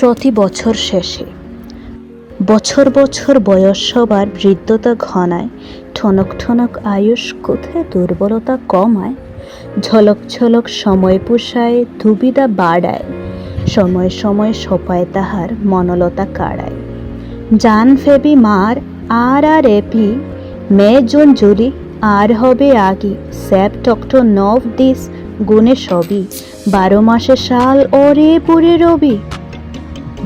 প্রতি বছর শেষে। বছর বছর বয়স সবার বৃদ্ধতা ঘনায়, ঠনক ঠনক আয়ুষ কোথায় দুর্বলতা কমায়, ঝলক ঝলক সময় পোষায়, দুবিধা বাড়ায়, সময় সময় সপায় তাহার মনলতা কাড়ায়। জান ফেবি মার, আর আর এপি, মে জুন জুলি, আর হবে Aug Sept Oct Nov Dec, গুণে সবই বারো মাসে শাল ওরে পুরে রবি।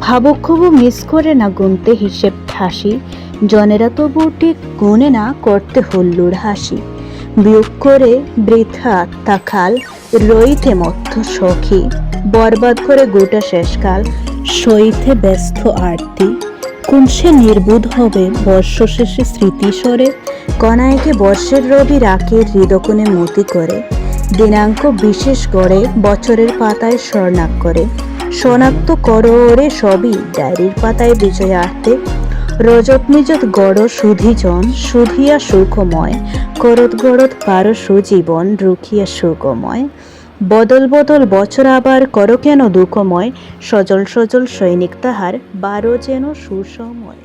ভাবুক খুবু মিস করে না গুনতে হিসেব ঠাসি। জনেরা তবু ঠিক গুনে না করতে হল্লুর হাসি। বিয়োগ করে বৃথা তাকাল রইতে মধ্য সখী। বরবাদ করে গোটা শেষকাল সইতে ব্যস্ত আরতি। কোন সে নির্বোধ হবে বর্ষ শেষে স্মৃতিস্বরে কনায়কে বর্ষের রবি রাকের হৃদকোণে মতি করে। দিনাঙ্ক বিশেষ করে বছরের পাতায় স্বর্ণাক করে শনাক্ত করো ওরে সবই, ডায়েরির পাতায় বিজয় আর্তে রজত নিজত গড় সুধিজন, সুধিয়া সুখময়। করত গড়ত পারো সুজীবন, রুখিয়া সুখময় বদল বদল বছর আবার করো কেন দুঃখময়? সজল সজল সৈনিক তাহার, বারো যেন সুসময়।